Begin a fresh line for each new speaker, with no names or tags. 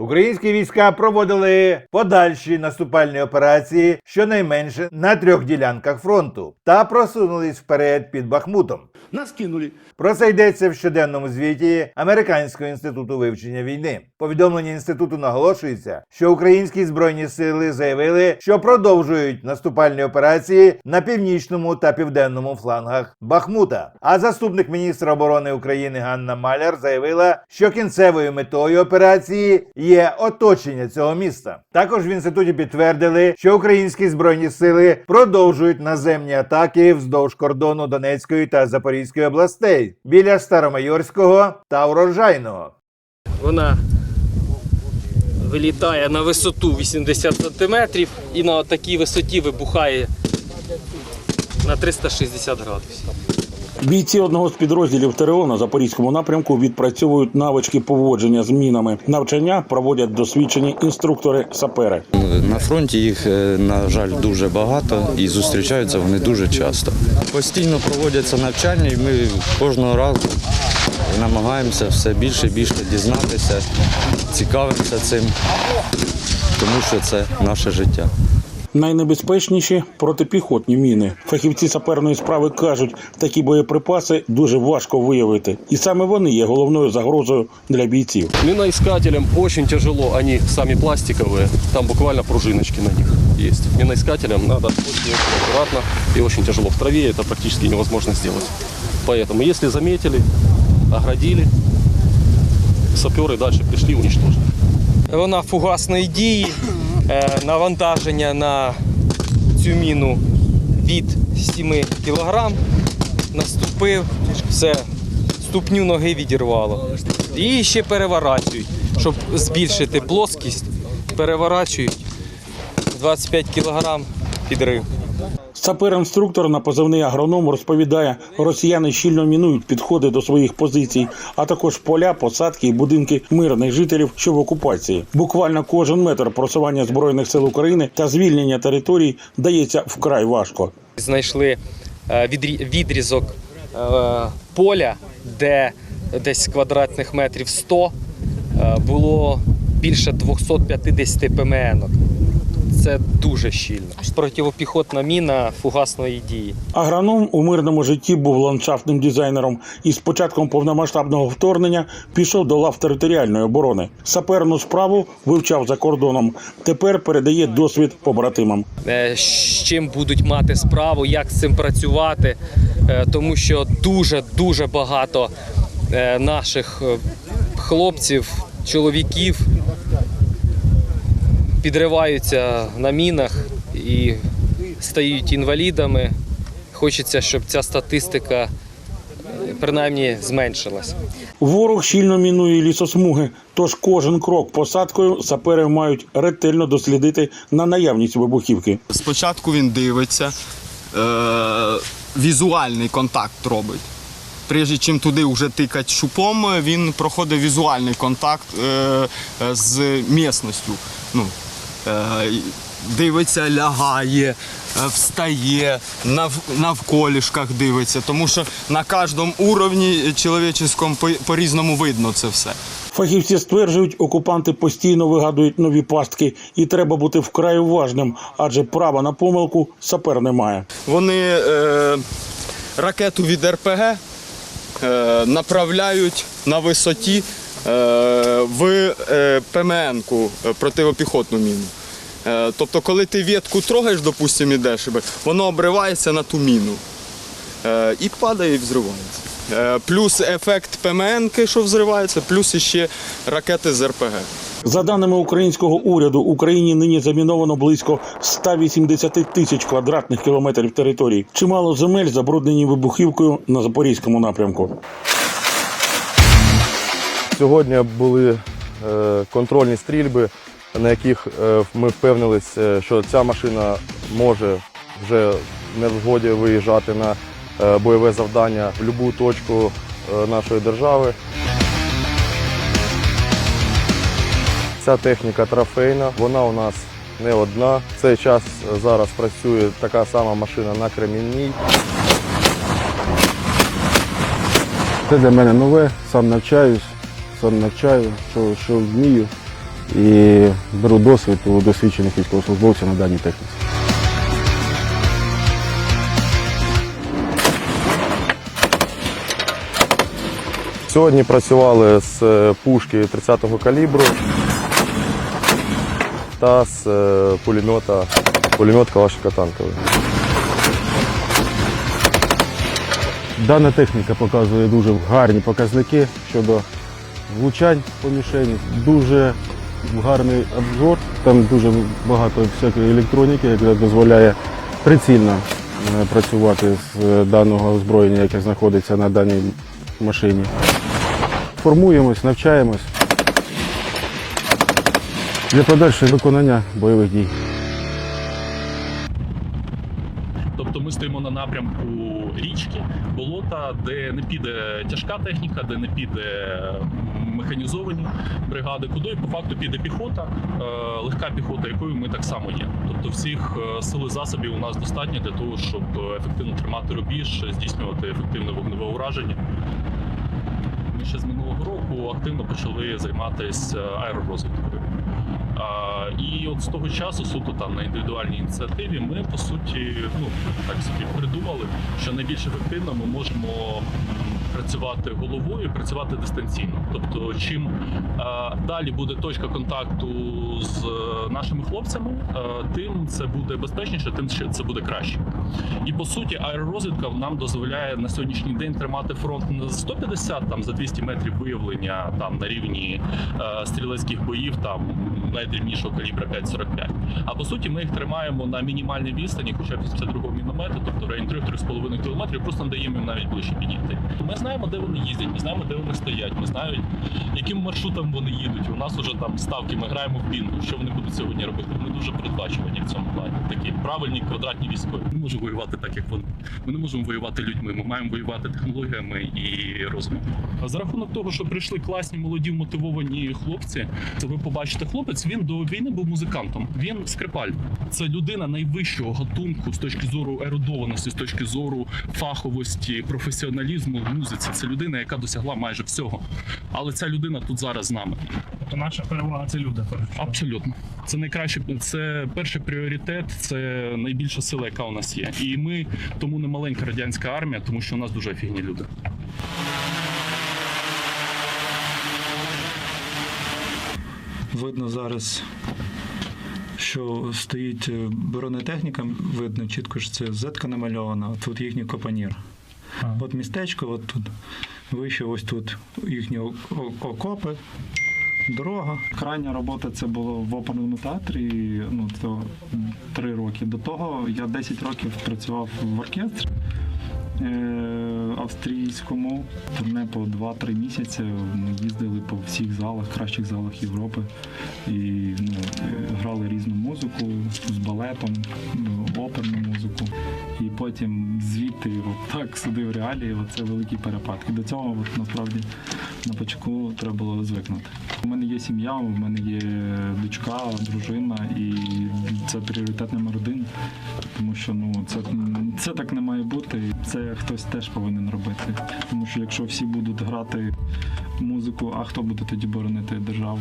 Українські війська проводили подальші наступальні операції щонайменше на трьох ділянках фронту та просунулись вперед під Бахмутом.
Нас кинули.
Про це йдеться в щоденному звіті Американського інституту вивчення війни. Повідомлення інституту наголошується, що українські збройні сили заявили, що продовжують наступальні операції на північному та південному флангах Бахмута. А заступник міністра оборони України Ганна Маляр заявила, що кінцевою метою операції є оточення цього міста. Також в інституті підтвердили, що українські збройні сили продовжують наземні атаки вздовж кордону Донецької та Запорізької областей біля Старомайорського та Урожайного.
Вона вилітає на висоту 80 см і на такій висоті вибухає на 360 градусів.
Бійці одного з підрозділів ТРО на запорізькому напрямку відпрацьовують навички поводження з мінами. Навчання проводять досвідчені інструктори-сапери.
На фронті їх, е, на жаль, дуже багато і зустрічаються вони дуже часто. Постійно проводяться навчання, і ми кожного разу намагаємося все більше і більше дізнатися, цікавимося цим, тому що це наше життя.
Найнебезпечніші протипіхотні міни. Фахівці саперної справи кажуть, такі боєприпаси дуже важко виявити, і саме вони є головною загрозою для бійців.
Миноискателям очень тяжело, они сами пластиковые, там буквально пружиночки на них есть. Миноискателям надо очень аккуратно и очень тяжело. В траве это практически невозможно сделать. Поэтому, если заметили, оградили, саперы дальше пришли, уничтожили.
Вона фугасної дії, е, навантаження на цю міну від 7 кг. Наступив, все, ступню ноги відірвало. І ще переворачують, щоб збільшити плоскість, переворачують 25 кг підрив.
Сапер-інструктор на позивний агроном розповідає, росіяни щільно мінують підходи до своїх позицій, а також поля, посадки і будинки мирних жителів, що в окупації. Буквально кожен метр просування збройних сил України та звільнення територій дається вкрай важко.
Знайшли е, відрі- відрізок е, поля, де десь квадратних метрів 100 е, було більше 250 ПМН. Це дуже щільно. Противопіхотна міна фугасної дії.
Агроном у мирному житті був ландшафтним дизайнером і з початком повномасштабного вторгнення пішов до лав територіальної оборони. Саперну справу вивчав за кордоном. Тепер передає досвід побратимам.
Е, З чим будуть мати справу, як з цим працювати, е, тому що дуже дуже багато е, наших хлопців, чоловіків підриваються на мінах і стають інвалідами. Хочеться, щоб ця статистика е, принаймні зменшилась.
Ворог щільно мінує лісосмуги, тож кожен крок посадкою сапери мають ретельно дослідити на наявність вибухівки.
Спочатку він дивиться, е, візуальний контакт робить. Прежде чим туди вже тикати шупом, він проходить візуальний контакт е, з місністю. Ну, дивиться, лягає, е, встає, навколішках дивиться, тому що на кожному уровні чоловіческому по- по-різному видно це все.
Фахівці стверджують, окупанти постійно вигадують нові пастки, і треба бути вкрай уважним, адже права на помилку сапер не має.
Вони е, ракету від РПГ е, направляють на висоті е, в е, ПМН-ку е, противопіхотну міну. Е, тобто, коли ти ветку трогаєш, допустимо, ідеш, воно обривається на ту міну е, і падає і взривається. Е, плюс ефект ПМН-ки, що взривається, плюс іще ракети з РПГ.
За даними українського уряду, Україні нині заміновано близько 180 тисяч квадратних кілометрів території. Чимало земель забруднені вибухівкою на запорізькому напрямку.
Сьогодні були контрольні стрільби, на яких е, ми впевнилися, що ця машина може вже не в згоді виїжджати на е, бойове завдання в будь-яку точку е, нашої держави. Ця техніка трофейна, вона у нас не одна. В цей час е, зараз працює така сама машина на Кремінній.
Це для мене нове, сам навчаюсь, сам навчаю, що, що вмію.
І беру досвід у досвідчених військовослужбовців на даній техніці.
Сьогодні працювали з е, пушки 30-го калібру та з е, пулемета, пулемет Калашника танковий.
Дана техніка показує дуже гарні показники щодо влучань по мішені. Дуже гарний обзор. Там дуже багато всякої електроніки, яка дозволяє прицільно е, працювати з е, даного озброєння, яке знаходиться на даній машині. Формуємось, навчаємось для подальшого виконання бойових дій.
Тобто ми стоїмо на напрямку річки, болота, де не піде тяжка техніка, де не піде механізовані бригади, куди по факту піде піхота, е, легка піхота, якою ми так само є. Тобто всіх е, сил і засобів у нас достатньо для того, щоб е, ефективно тримати рубіж, здійснювати ефективне вогневе ураження. Ми ще з минулого року активно почали займатися аеророзвідкою. І от з того часу, суто там на індивідуальній ініціативі, ми по суті, ну так собі придумали, що найбільш ефективно ми можемо працювати головою, працювати дистанційно. Тобто, чим а, далі буде точка контакту з е, нашими хлопцями, а, тим це буде безпечніше, тим це буде краще. І по суті, аеророзвідка нам дозволяє на сьогоднішній день тримати фронт не за 150, там за 200 метрів виявлення там на рівні е, стрілецьких боїв, там найдрібнішого калібра 5,45. А по суті, ми їх тримаємо на мінімальній відстані, хоча б 82-го міномету, тобто в районі 3-3,5 кілометрів, просто не даємо їм навіть ближче підійти. Ми знаємо, де вони їздять, ми знаємо, де вони стоять, ми знаємо, яким маршрутом вони їдуть. У нас вже там ставки, ми граємо в бінгу. Що вони будуть сьогодні робити? Ми дуже передбачувані в цьому плані. Такі правильні квадратні військові. Ми можемо воювати так, як вони. Ми не можемо воювати людьми. Ми маємо воювати технологіями і розумом. За рахунок того, що прийшли класні, молоді, мотивовані хлопці, то ви побачите, хлопець він до війни був музикантом. Він скрипаль. Це людина найвищого гатунку з точки зору ерудованості, з точки зору фаховості, професіоналізму в музиці. Це людина, яка досягла майже всього. Але ця людина тут зараз з нами.
То наша перевага це люди.
Абсолютно, це найкраще. Це перший пріоритет, це найбільша сила, яка у нас є. І ми тому не маленька радянська армія, тому що у нас дуже офігні люди.
Видно зараз, що стоїть е, бронетехніка, видно чітко, що це зетка намальована, а тут їхній копанір. От містечко, от тут вище, ось тут їхні окопи, дорога. Крайня робота це було в оперному театрі. Ну, це три роки. До того я 10 років працював в оркестрі. е, Австрійському турне по 2-3 місяці. Ми їздили по всіх залах, кращих залах Європи і ну, грали різну музику з балетом, ну, оперну музику. І потім звідти так сюди в реалії, це великий перепад. І до цього насправді на початку треба було звикнути. У мене є сім'я, у мене є дочка, дружина, і це пріоритет номер один. Тому що ну це, це так не має бути. Це хтось теж повинен робити. Тому що якщо всі будуть грати музику, а хто буде тоді боронити державу?